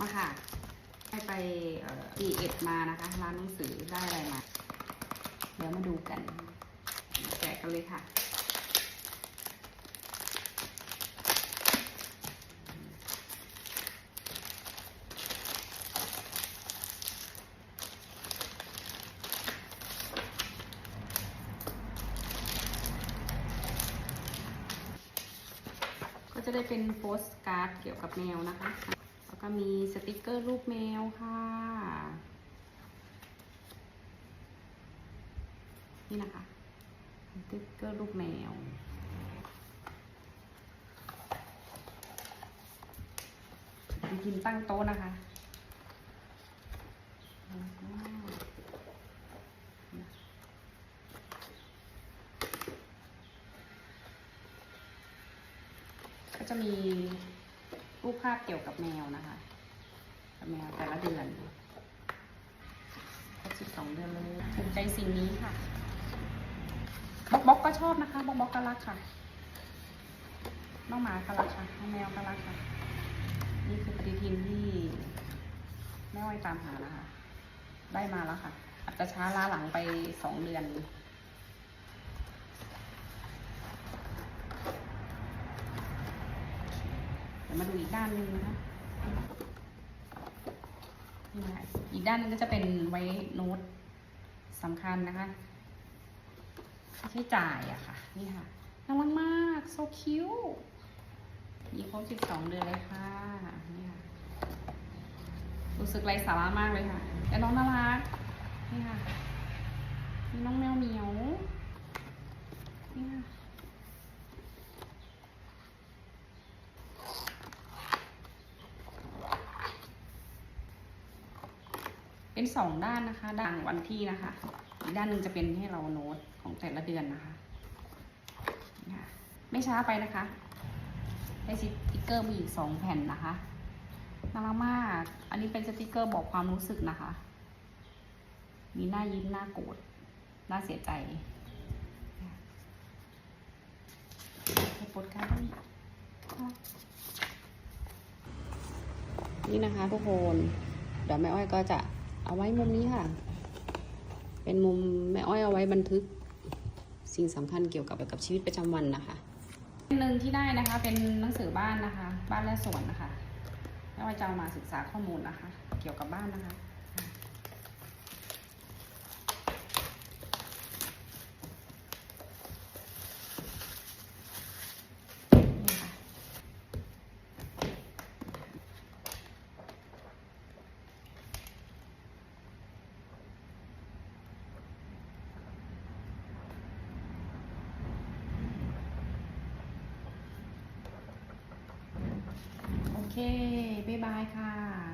มาค่ะให้ไปเอ่อ E1 มานะคะร้านหนังสือได้อะไรมา เดี๋ยวมาดูกัน แกะกันเลยค่ะ ก็จะได้เป็นโปสการ์ดเกี่ยวกับแมวนะคะ ก็มีสติกเกอร์รูปแมวค่ะ นี่นะคะ สติกเกอร์รูปแมวมีพิมพ์ตั้งโต๊ะนะคะก็จะมี รูปภาพเกี่ยวกับแมวนะคะกับแมวแต่ละเดือนครบสิบสองเดือนเลยถูกใจสิ่งนี้ค่ะบล็อกบล็อกก็ชอบนะคะบล็อกบล็อกก็รักค่ะน้องหมาก็รักค่ะน้องแมวก็รักค่ะ นี่คือปฏิทินที่แม่อ้อยตามหานะคะ ได้มาแล้วค่ะ อาจจะช้าล้าหลังไปสองเดือน เดี๋ยว มาดูอีกด้านนึงนะคะนี่นะคะอีกด้านนึงก็จะเป็นไว้โน้ตสำคัญนะคะค่าใช้จ่ายอะค่ะ นี่ค่ะน่ารักมาก so cute มีครบสิบสองเดือนเลยค่ะนี่ค่ะรู้สึกไร้สาระมากเลยค่ะแต่น้องน่ารักนี่ค่ะมีน้องแมวเหมียว นี่ค่ะ เป็นสองด้านนะคะด่างวันที่นะคะอีกด้านหนึ่งจะเป็นให้เราโน้ตของแต่ละเดือนนะคะ ไม่ช้าไปนะคะได้สติกเกอร์มีอีกสองแผ่นนะคะน่ารักมาก อันนี้เป็นสติกเกอร์บอกความรู้สึกนะคะ มีหน้ายิ้มหน้าโกรธหน้าเสียใจให้โปดการ์ดด้นี่นะคะทุกคน เดี๋ยวแม่อ้อยก็จะ เอาไว้มุมนี้ค่ะ เป็นมุมแม่อ้อยเอาไว้บันทึก สิ่งสำคัญเกี่ยวกับกับชีวิตประจำวันนะคะหนึ่งที่ได้นะคะเป็นหนังสือบ้านนะคะ บ้านและสวนนะคะแม่อ้อยจะเอามาศึกษาข้อมูลนะคะ เกี่ยวกับบ้านนะคะ บ๊ายบายค่ะ